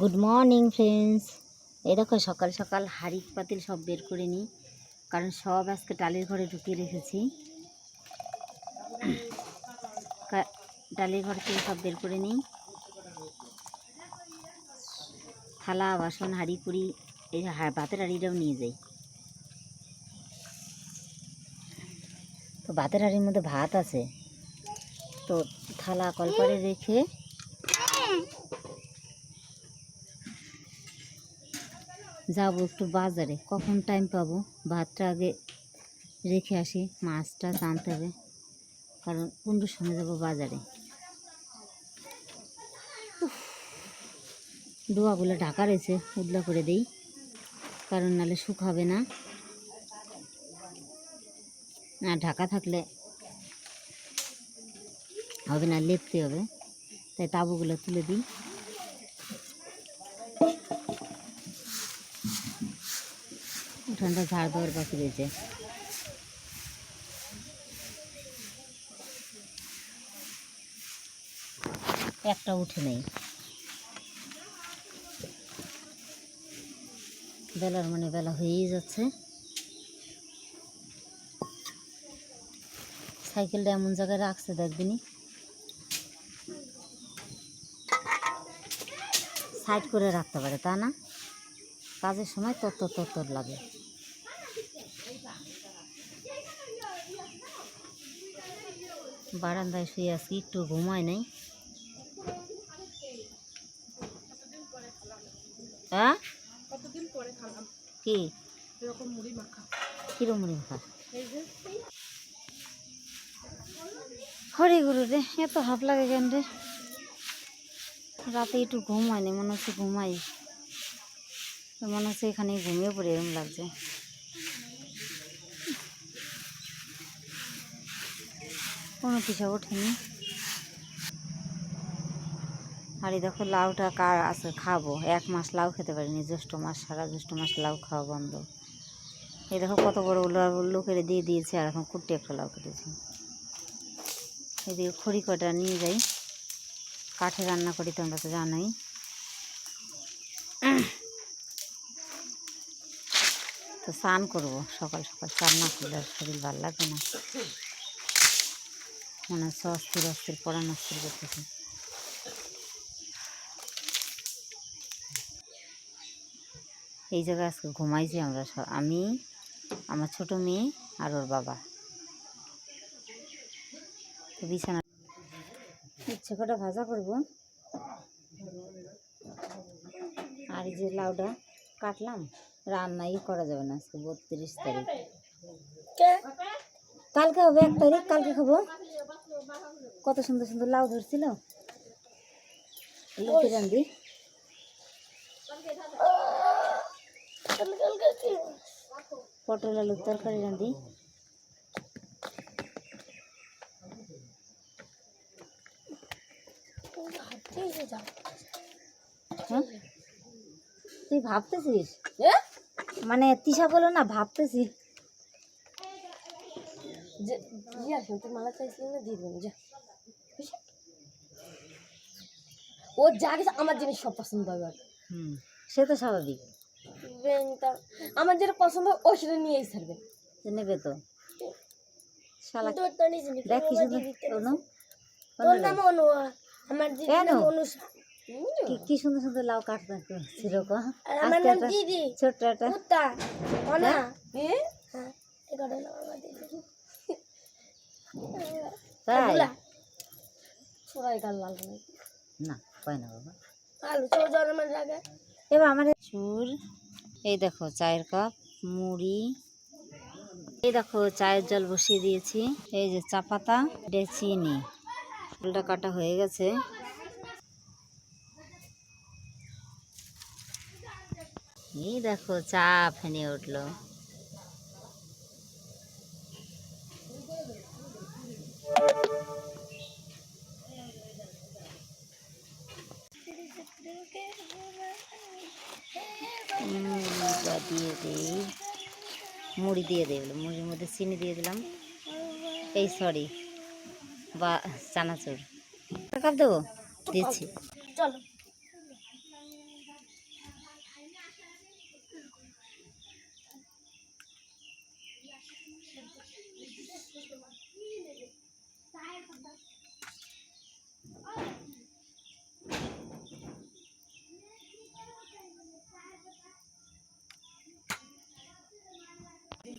Good morning friends এই দেখো, সকাল সকাল হাড়ি পাতিল সব বের করে নিই, কারণ সব আজকে টালির ঘরে ঢুকিয়ে রেখেছি। টালির ঘর থেকে সব বের করে নিই। থালা, বাসন, হাঁড়ি, পুরি, এই ভাতের হাঁড়িটাও নিয়ে যাই। তো ভাতের হাঁড়ির মধ্যে ভাত আছে। তো থালা কলপারে রেখে যাব একটু বাজারে। কখন টাইম পাবো? ভাতটা আগে রেখে আসি, মাছটা আনতে হবে। কারণ পনেরোর সময় যাব বাজারে। ডোয়াগুলো ঢাকা রয়েছে উদলা করে দেই। কারণ নালে শুকাবে না। না, ঢাকা থাকলে হবে না, লেপতে হবে। তাই তাবুগুলো তুলে দিই। উঠানটা ঝাড় দেওয়ার বাকি রয়েছে। একটা উঠে নেই। বেলার মানে বেলা হয়েই যাচ্ছে। সাইকেলটা এমন জায়গায় রাখছে দেখবিনি। সাইড করে রাখতে পারে, তা না? কাজের সময় তত্তর তত্তর লাগে। বারান্দায় শুয়ে আছি একটু ঘুমায় নাই। হ্যাঁ? কি? কিরম মুড়ি মাখা? হরে গুরু রে এত হাফ লাগে কেন রে? রাতে একটু ঘুম হয়নি মনে হচ্ছে ঘুমাই। মনে হচ্ছে এখানে ঘুমিয়ে পড়ে এরকম লাগছে। কোনো পিসা ওঠেনি। আর এই দেখো লাউটা কার আছে খাব। এক মাস লাউ খেতে পারিনি, জ্যৈষ্ঠ মাস, সারা জ্যৈষ্ঠ মাস লাউ খাওয়া বন্ধ। এই দেখো কত বড় উল্লো উল্লো করে দিয়ে দিয়েছে, আর এখন কুট্টি একটা লাউ কেটেছি। এদিকে খড়ি কটা নিয়ে যাই। কাঠে রান্না করি, তোমরা তো জানোই। তো স্নান করব সকাল সকাল, স্নান না করলে শরীর ভালো লাগবে না। মনে হচ্ছে অস্থির অস্থির পড়ানো অস্থির করতেছে। এই জায়গায় আজকে ঘুমাইছি আমরা স- আমি আমার ছোট মেয়ে আর ওর বাবা। বিছানা ইচ্ছে কটা ভাজা করব। আর এই যে লাউটা কাটলাম রান্নাই করা যাবে না আজকে বত্রিশ তারিখ। কালকে হবে এক তারিখ কালকে খাব। কত সুন্দর সুন্দর লাউ ধরছিল। রান্ধি পটল আলুর তরকারি রান্ধি হ্যাঁ? তুই ভাবতেছিস? মানে তিশা বলো না ভাবতেছি। জিয়া শুনতে মালা চাইছিলেন না দিয়ে দেবেন যা। ও যা আমার জিনিস সব পছন্দ হবে। হুম। সে তো স্বাভাবিক। আমার যেটা পছন্দ ও সেটা নিয়েই ছাড়বে। নেবে তো। শালা দেখ অনু। তোর নাম অনু আমার দিদির নাম অনুষা। কি সুন্দর সুন্দর লাউ কাটতে ছিল গো আমার নাম দিদি। ছোট্ট একটা কুত্তা। অনা। হ্যাঁ এটা নাম আমার দিদি। তাই? লাল না কয় না বাবা। আলু চোর জন্মের আগে এবার আমার চুর। এই দেখো চায়ের কাপ মুড়ি। এই দেখো চায়ের জল বসিয়ে দিয়েছি। এই যে চা পাতা এটা চিনি। ফুলটা কাটা হয়ে গেছে। এই দেখো চা ফেনে উঠল। দিয়ে দিই মুড়ি দিয়ে দিই মুড়ির মধ্যে চিনি দিয়ে দিলাম। এই সরি বা চানাচুর। কাপ দেবো? দিচ্ছি। চলো।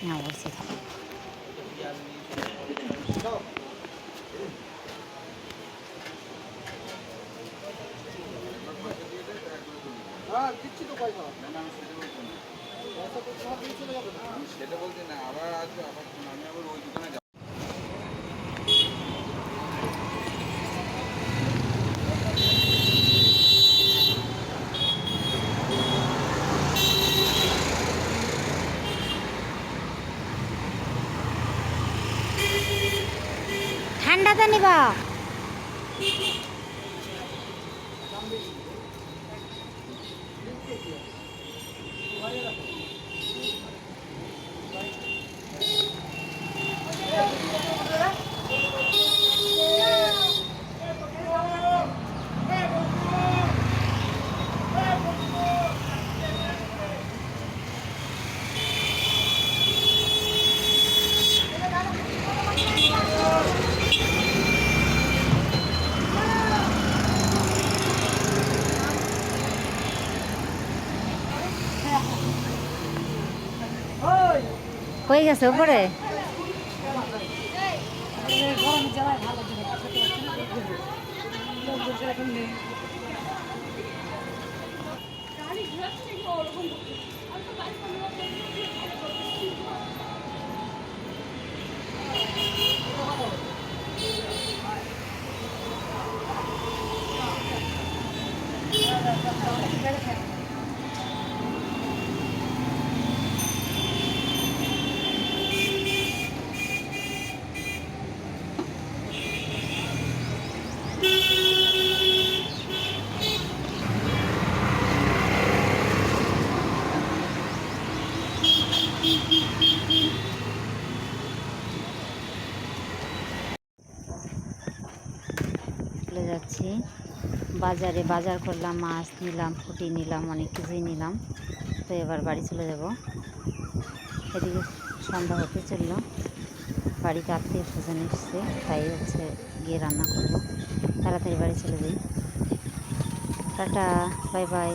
그냥 어디서 다. 아, 뒤치도 가요. সেটা বলছি না নিবা। হয়ে গেছে উপরে? চলে যাচ্ছি বাজারে বাজার করলাম, মাছ নিলাম ফুটি নিলাম, অনেক কিছুই নিলাম। তো এবার বাড়ি চলে যাব। এদিকে সন্ধ্যা হতে চলল। বাড়িতে আত্মীয় স্বজন এসছে, তাই হচ্ছে গিয়ে রান্না করব। তাড়াতাড়ি বাড়ি চলে যাই। Tata, bye bye.